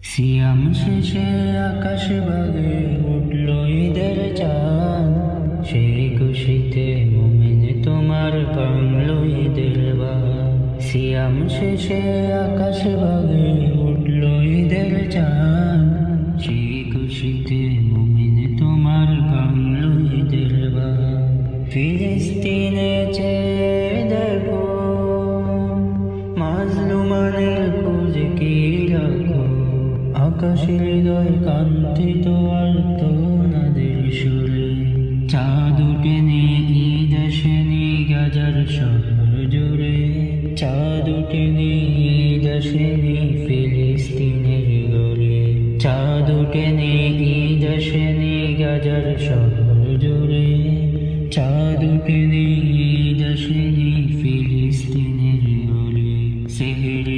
সিয়াম শেষে আকাশ বাগে উঠল ঈদের চাঁদ। সেই খুশিতে মুমিন তোমার বাংল ঈদের সিয়াম শেষে আকাশ বাগে উঠল ঈদের চাঁদ। সেই খুশিতে মুমিন তোমার বাংল ঈদের বাদ। ফিলিস্তিনে চেয়ে আকাশের হৃদয় কান্তিত আর্ত নাদের সুরে। চাঁদ উঠেনি, ঈদ আসেনি, গাজার শহর জুড়ে। চাঁদ উঠেনি, ঈদ আসেনি, ফিলিস্তিনের গড়ে। চাঁদ উঠেনি, ঈদ আসেনি, গাজার শহর জুড়ে। চাঁদ উঠেনি, ঈদ আসেনি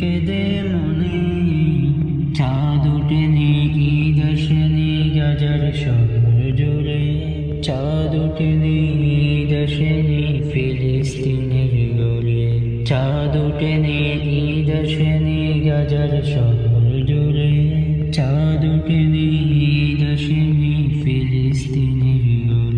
কেঁদে মনে, চাঁদ উঠেনি ঈদ আসেনি, গাজার শহর জুড়ে। চাঁদ উঠেনি ঈদ আসেনি, ফিলিস্তিনের গড়ে চাঁদ উঠেনি ঈদ আসেনি, গাজার শহর জুড়ে। চাঁদ উঠেনি ঈদ আসেনি, ফিলিস্তিনের গড়ে